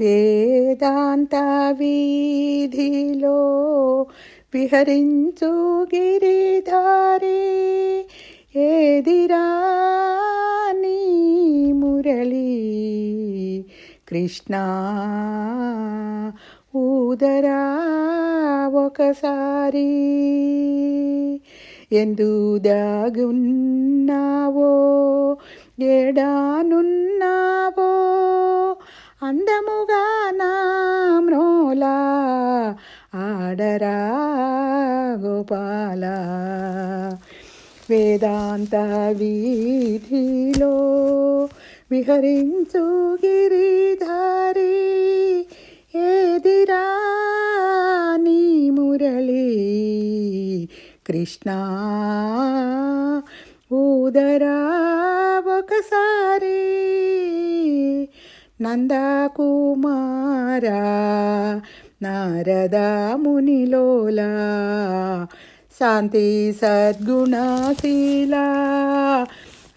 వేదాంత వీధిలో విహరించు గిరిధారి ఏదిరా నీ మురళి? కృష్ణ ఊదరా ఒకసారి. ఎందు దాగున్నావో అందముగా నా మ్రోలా ఆడరా గోపాల. వేదాంత వీధిలో విహరించు గిరిధారి ఏదిరా నీ మురళి? కృష్ణ ఊదరా ఒకసారి నందకుమారా నారదామునిలోలా శాంతి సద్గుణశీల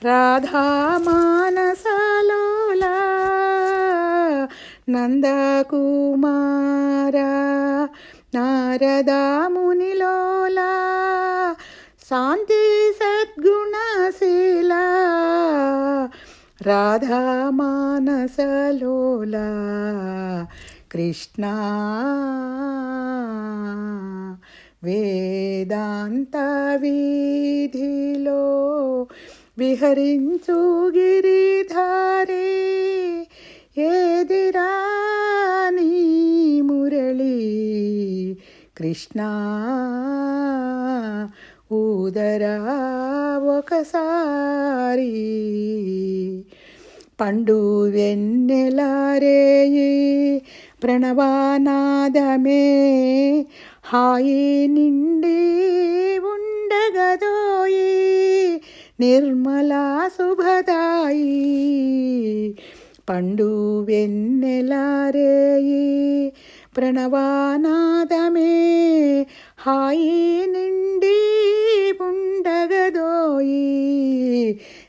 రాధా మానసలోలా నందకుమారా నారదామునిలో రాధా మానసలోలా కృష్ణ వేదాంత వీధిలో విహరించు గిరిధారి ఏదిరా నీ మురళి? కృష్ణ ఊదరా ఒకసారి. പണ്ടു പണ്ടുവെന്നെല്ലാരേയി പ്രണവാനാദമേ ഹായി നിണ്ടി ഉണ്ടകതോയി നിർമ്മല സുഭതായി പണ്ടുവെന്നെല്ലാരേയി പ്രണവാനാദമേ ഹായി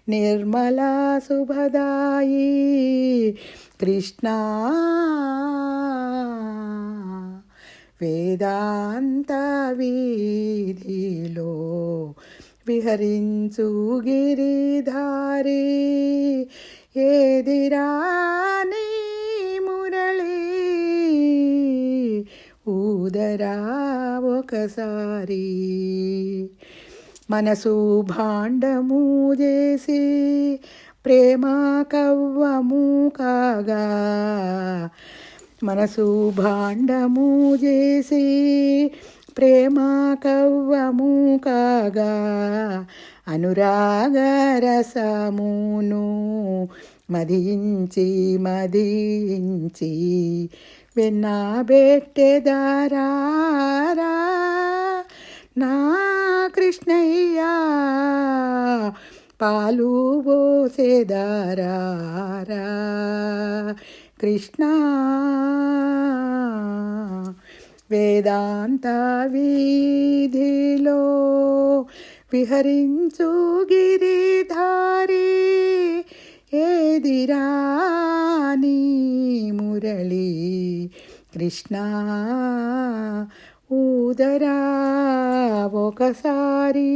నిర్మలా శుభదాయి కృష్ణ. వేదాంత వీధిలో విహరించు గిరిధారి. ఏదిరాని మురళి ఊదరా ఒకసారి. మనసు భాండము చేసి ప్రేమ కవ్వము కాగా. మనసు భాండము చేసి ప్రేమ కవ్వము కాగా. అనురాగ రసమును మదించి మదించి వెన్నబెట్టెదారా నా కృష్ణయ్యా పాలు పోసేదారా కృష్ణ వేదాంత వీధిలో విహరించు గిరిధారి ఏదిరాని మురళి. కృష్ణ ఊదరా ఒకసారి